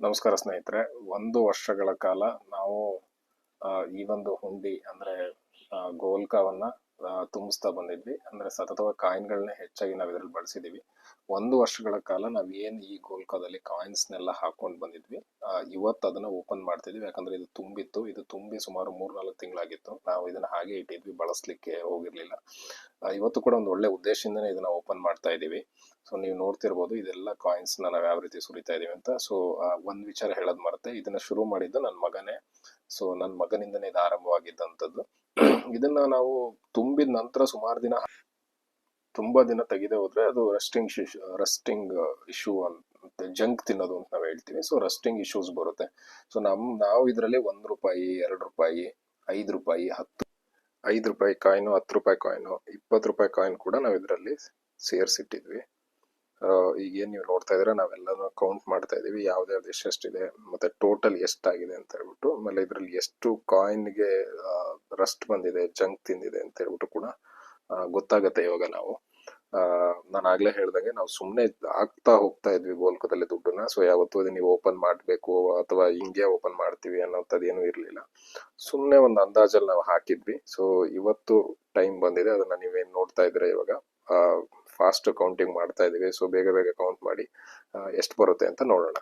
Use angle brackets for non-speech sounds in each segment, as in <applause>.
ನಮಸ್ಕಾರ ಸ್ನೇಹಿತರೆ ಒಂದು ವರ್ಷಗಳ ಕಾಲ ನಾವು ಈ ಒಂದು ಹುಂಡಿ ಅಂದ್ರೆ ಗೋಲ್ಕವನ್ನ ತುಂಬಿಸ್ತಾ ಬಂದಿದ್ವಿ. ಅಂದ್ರೆ ಸತತವಾಗಿ ಕಾಯಿನ್ಗಳನ್ನ ಹೆಚ್ಚಾಗಿ ನಾವು ಇದ್ರಲ್ಲಿ ಬಳಸಿದೀವಿ. ಒಂದು ವರ್ಷಗಳ ಕಾಲ ನಾವ್ ಏನ್ ಈ ಗೋಲ್ಕದಲ್ಲಿ ಕಾಯಿನ್ಸ್ನೆಲ್ಲ ಹಾಕೊಂಡು ಬಂದಿದ್ವಿ. ಇವತ್ತು ಅದನ್ನ ಓಪನ್ ಮಾಡ್ತಿದ್ವಿ. ಯಾಕಂದ್ರೆ ಇದು ತುಂಬಿತ್ತು. ಇದು ತುಂಬಿ ಸುಮಾರು ಮೂರ್ನಾಲ್ಕು ತಿಂಗಳಾಗಿತ್ತು. ನಾವು ಇದನ್ನ ಹಾಗೆ ಇಟ್ಟಿದ್ವಿ. ಬಳಸ್ಲಿಕ್ಕೆ ಹೋಗಿರ್ಲಿಲ್ಲ. ಇವತ್ತು ಕೂಡ ಒಂದು ಒಳ್ಳೆ ಉದ್ದೇಶದಿಂದನೇ ಇದನ್ನ ಓಪನ್ ಮಾಡ್ತಾ ಇದೀವಿ. ಸೊ, ನೀವು ನೋಡ್ತಿರ್ಬೋದು, ಇದೆಲ್ಲ ಕಾಯಿನ್ಸ್ ನಾವು ಯಾವ ರೀತಿ ಸುರಿತಾ ಇದೀವಿ ಅಂತ. ಸೊ ಒಂದ್ ವಿಚಾರ ಹೇಳೋದು ಮರತೆ. ಇದನ್ನ ಶುರು ಮಾಡಿದ್ದು ನನ್ನ ಮಗನೇ. ಸೊ ನನ್ನ ಮಗನಿಂದನೇ ಇದು ಆರಂಭವಾಗಿದ್ದಂಥದ್ದು <clears throat> ಇದನ್ನ ನಾವು ತುಂಬಿದ ನಂತರ ಸುಮಾರು ದಿನ ತುಂಬಾ ದಿನ ತೆಗೆದೇ ಹೋದ್ರೆ ಅದು ರಸ್ಟಿಂಗ್ ರಸ್ಟಿಂಗ್ ಇಶ್ಯೂ ಅಂತ ಜಂಕ್ ತಿನ್ನೋದು ಅಂತ ನಾವು ಹೇಳ್ತೀವಿ. ಸೊ ರಸ್ಟಿಂಗ್ ಇಶ್ಯೂಸ್ ಬರುತ್ತೆ. ಸೊ ನಮ್, ನಾವು ಇದರಲ್ಲಿ ಒಂದ್ ರೂಪಾಯಿ, ಎರಡು ರೂಪಾಯಿ, ಐದು ರೂಪಾಯಿ, ಹತ್ತು, ಐದು ರೂಪಾಯಿ ಕಾಯಿನು ಹತ್ತು ರೂಪಾಯಿ ಕಾಯಿನು ಇಪ್ಪತ್ತು ರೂಪಾಯಿ ಕಾಯಿನ್ ಕೂಡ ನಾವು ಇದರಲ್ಲಿ ಸೇರಿಸಿಟ್ಟಿದ್ವಿ. ಈಗ ಏನ್ ನೀವು ನೋಡ್ತಾ ಇದ್ರೆ ನಾವೆಲ್ಲನೂ ಕೌಂಟ್ ಮಾಡ್ತಾ ಇದೀವಿ ಯಾವ್ದ್ಯಾವ್ದು ಎಷ್ಟೆಷ್ಟಿದೆ ಮತ್ತೆ ಟೋಟಲ್ ಎಷ್ಟಾಗಿದೆ ಅಂತ ಹೇಳ್ಬಿಟ್ಟು, ಆಮೇಲೆ ಇದರಲ್ಲಿ ಎಷ್ಟು ಕಾಯಿನ್ಗೆ ರಸ್ಟ್ ಬಂದಿದೆ ಜಂಕ್ ತಿಂದಿದೆ ಅಂತ ಹೇಳ್ಬಿಟ್ಟು ಕೂಡ ಗೊತ್ತಾಗತ್ತೆ ಇವಾಗ ನಾವು. ನಾನು ಆಗ್ಲೇ ಹೇಳ್ದಂಗೆ ನಾವು ಸುಮ್ಮನೆ ಆಗ್ತಾ ಹೋಗ್ತಾ ಇದ್ವಿ ಗೋಲ್ಕದಲ್ಲಿ ದುಡ್ಡನ್ನ. ಸೊ ಯಾವತ್ತೂ ಅದೇ ನೀವು ಓಪನ್ ಮಾಡಬೇಕು, ಅಥವಾ ಹಿಂಗೆ ಓಪನ್ ಮಾಡ್ತೀವಿ ಅನ್ನೋಂಥದ್ದು ಏನೂ ಇರಲಿಲ್ಲ. ಸುಮ್ಮನೆ ಒಂದು ಅಂದಾಜಲ್ಲಿ ನಾವು ಹಾಕಿದ್ವಿ. ಸೊ ಇವತ್ತು ಟೈಮ್ ಬಂದಿದೆ, ಅದನ್ನ ನೀವೇನು ನೋಡ್ತಾ ಇದ್ರೆ ಇವಾಗ? ಫಾಸ್ಟ್ ಕೌಂಟಿಂಗ್ ಮಾಡ್ತಾ ಇದೀವಿ. ಸೊ ಬೇಗ ಬೇಗ ಕೌಂಟ್ ಮಾಡಿ ಎಷ್ಟು ಬರುತ್ತೆ ಅಂತ ನೋಡೋಣ.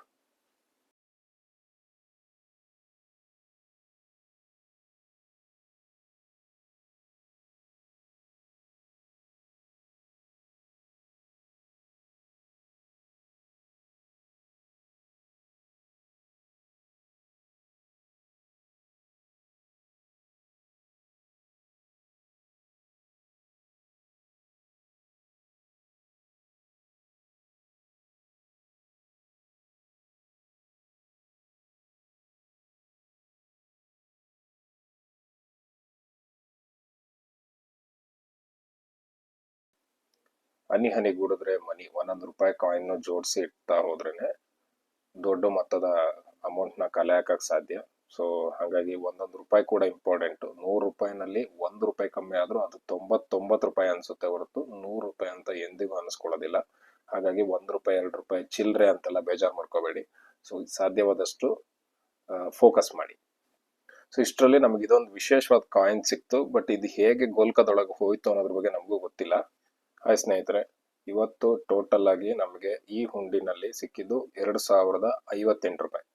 ಹನಿ ಹನಿ ಗೂಡಿದ್ರೆ ಮನಿ ಒಂದೊಂದು ರೂಪಾಯಿ ಕಾಯಿನ್ ಜೋಡಿಸಿ ಇಡ್ತಾ ಹೋದ್ರೇನೆ ದೊಡ್ಡ ಮೊತ್ತದ ಅಮೌಂಟ್ನ ಕಲೆ ಹಾಕಕ್ಕೆ ಸಾಧ್ಯ. ಸೊ ಹಾಗಾಗಿ ಒಂದೊಂದು ರೂಪಾಯಿ ಕೂಡ ಇಂಪಾರ್ಟೆಂಟ್ ನೂರು ರೂಪಾಯಿನಲ್ಲಿ ಒಂದು ರೂಪಾಯಿ ಕಮ್ಮಿ ಆದ್ರೂ ಅದು ತೊಂಬತ್ತೊಂಬತ್ತು ರೂಪಾಯಿ ಅನ್ಸುತ್ತೆ ಹೊರತು ನೂರು ರೂಪಾಯಿ ಅಂತ ಎಂದಿಗೂ ಅನಿಸ್ಕೊಳ್ಳೋದಿಲ್ಲ. ಹಾಗಾಗಿ ಒಂದು ರೂಪಾಯಿ, ಎರಡು ರೂಪಾಯಿ ಚಿಲ್ಲರೆ ಅಂತೆಲ್ಲ ಬೇಜಾರು ಮಾಡ್ಕೋಬೇಡಿ. ಸೊ ಸಾಧ್ಯವಾದಷ್ಟು ಫೋಕಸ್ ಮಾಡಿ. ಸೊ ಇಷ್ಟರಲ್ಲಿ ನಮಗೆ ಇದೊಂದು ವಿಶೇಷವಾದ ಕಾಯಿನ್ ಸಿಕ್ತು ಬಟ್ ಇದು ಹೇಗೆ ಗೋಲ್ಕದೊಳಗೆ ಹೋಯಿತು ಅನ್ನೋದ್ರ ಬಗ್ಗೆ ನಮಗೂ ಗೊತ್ತಿಲ್ಲ. ಹಾಯ್ ಸ್ನೇಹಿತರೆ ಇವತ್ತು ಟೋಟಲ್ ಆಗಿ ನಮಗೆ ಈ ಹುಂಡಿನಲ್ಲಿ ಸಿಕ್ಕಿದ್ದು ಎರಡು ಸಾವಿರದ ಐವತ್ತೆಂಟು ರೂಪಾಯಿ.